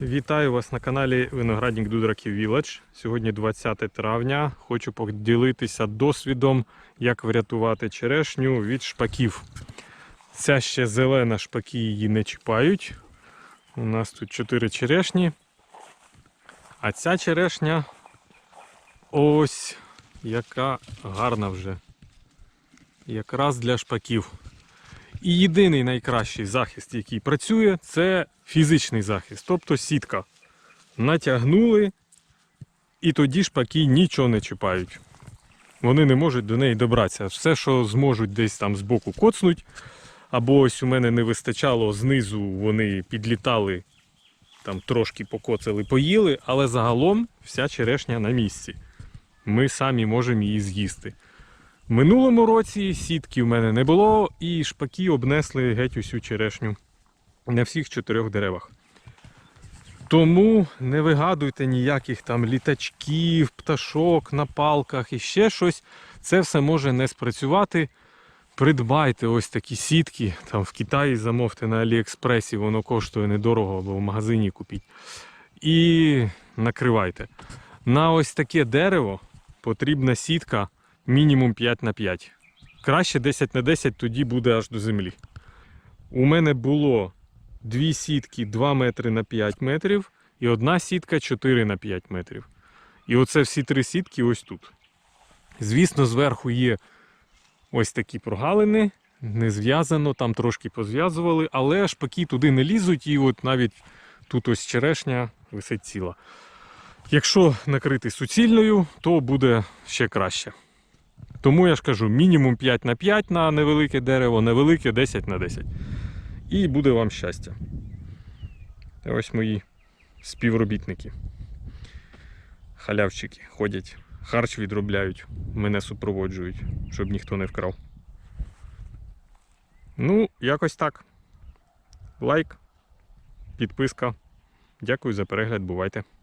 Вітаю вас на каналі Виноградник Дудраків Village. Сьогодні 20 травня. Хочу поділитися досвідом, як врятувати черешню від шпаків. Ця ще зелена шпаки її не чіпають. У нас тут 4 черешні. А ця черешня ось яка гарна вже. Якраз для шпаків. І єдиний найкращий захист, який працює, це фізичний захист, тобто сітка. Натягнули, і тоді шпаки нічого не чіпають. Вони не можуть до неї добратися. Все, що зможуть десь там збоку коцнуть, або ось у мене не вистачало знизу, вони підлітали, там трошки покоцали, поїли, але загалом вся черешня на місці. Ми самі можемо її з'їсти. Минулому році сітки в мене не було, і шпаки обнесли геть усю черешню на всіх чотирьох деревах. Тому не вигадуйте ніяких там літачків, пташок на палках і ще щось. Це все може не спрацювати. Придбайте ось такі сітки. Там в Китаї замовте на Аліекспресі, воно коштує недорого або в магазині купіть. І накривайте. На ось таке дерево потрібна сітка мінімум 5 на 5. Краще 10 на 10, тоді буде аж до землі. У мене було дві сітки 2 метри на 5 метрів і одна сітка 4 на 5 метрів. І оце всі три сітки ось тут. Звісно, зверху є ось такі прогалини, не зв'язано, там трошки позв'язували, але шпаки туди не лізуть, і от навіть тут ось черешня висить ціла. Якщо накрити суцільною, то буде ще краще. Тому я ж кажу, мінімум 5 на 5 на невелике дерево, невелике 10 на 10. І буде вам щастя. Та ось мої співробітники. Халявчики ходять, харч відробляють, мене супроводжують, щоб ніхто не вкрав. Ну, якось так. Лайк, підписка. Дякую за перегляд, бувайте.